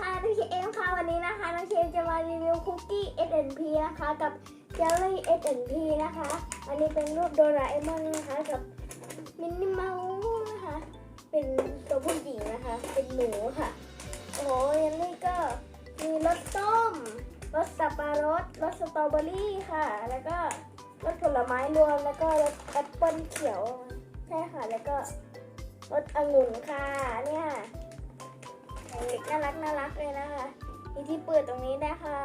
ค่ะน้องเชมค่ะวันนี้นะคะน้องเชมจะมารีวิวคุกกี้ S&P นะคะ กับเจลลี่ S&P นะคะ อันนี้เป็นรูปโดราเอมอนนะคะกับมินนี่เมาส์นะคะ เป็นตัวผู้หญิงนะคะ เป็นหนูค่ะ โอ้โหเยลลี่ก็มีรสส้มรสสับปะรดรสสตรอเบอรี่ค่ะ แล้วก็รสผลไม้รวมแล้วก็รสแอปเปิ้ลเขียวใช่ค่ะแล้วก็รสองุ่นค่ะเนี่ย น่ารักน่ารักเลยนะคะมีที่เปิดตรงนี้ได้ค่ะ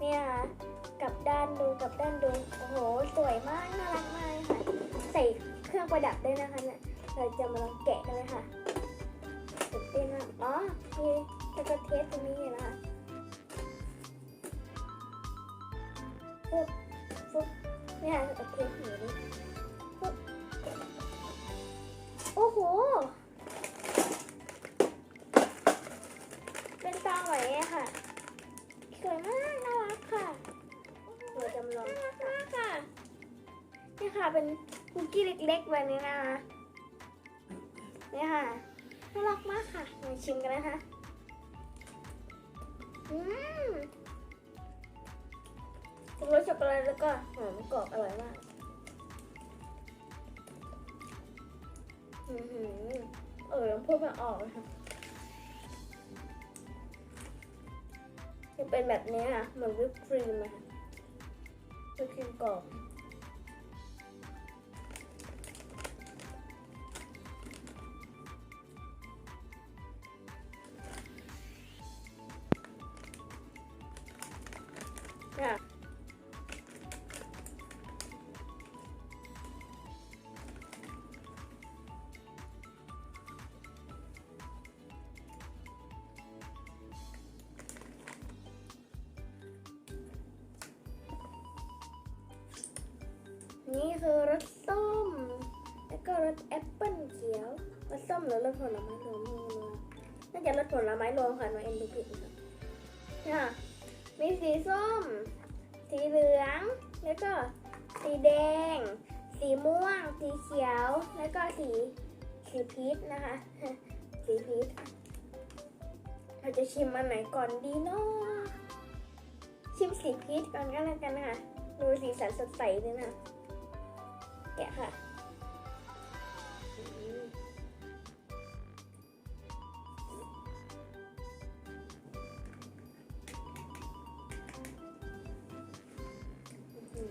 เนี่ยกับด้านดูกับด้านดูโอ้โหสวยมากน่ารักมากค่ะ ใส่เครื่องประดับด้วยนะคะเนี่ยเราจะมาลองแกะกันเลยค่ะตื่นเต้นมากอ๋อมีตะกเทสตรงนี้เลยนะคะปุ๊บปุ๊บเนี่ยตะกเทสอยู่นี่ำลองน่ารักมากค่ะ นี่ค่ะเป็นคุกกี้เล็กๆแบบนี้นะคะนี่ค่ะน่ารักมากค่ะมาชิมกันนะคะ อืมรสช็อกโกแลตแล้วก็หอมกรอบอร่อยมากอือหือเออพูดไม่ออกเลยค่ะจะเป็นแบบนี้ค่ะเหมือนวิปครีมอะค่ะ วิปค นี่คือรสส้ม แล้วก็รสแอปเปิ้ลเขียว รสส้มหรือรสผลไม้รวมม่รู้น่าจะรสผลไม้รวมค่ะมาเอ็นดูผิดค่ะมีสีส้ม สีเหลือง แล้วก็สีแดง สีม่วง สีเขียว แล้วก็สีสีพีชนะคะ สีพีชเราจะชิมอันไหนก่อนดีเนาะชิมสีพีชก่อนก็แล้วกันนะคะ ดูสีสันสดใสด้วยนะ แกะค่ะอืมอื้อหือ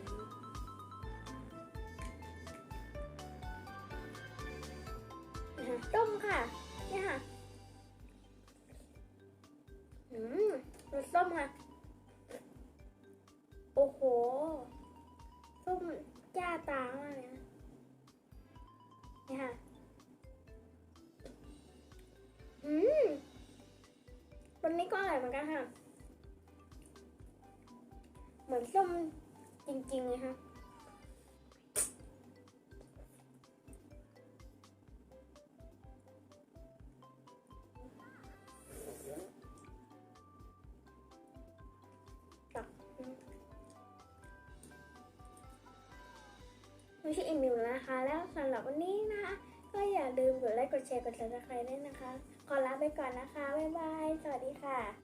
นะต้มค่ะ เนี่ยค่ะ อืมรสส้มค่ะ โอ้โห ส้ม จ้าตามากเลยนะนี่ค่ะอืมวันนี้ก็อร่อยเหมือนกันค่ะ เหมือนส้มจริงๆเลยค่ะ ไม่ใช่เอมิวนะคะ แล้วสำหรับวันนี้นะคะ ก็อย่าลืมกดไลค์กดแชร์กดซับสไครด้วยนะคะ ขอลาไปก่อนนะคะ บ๊ายบาย สวัสดีค่ะ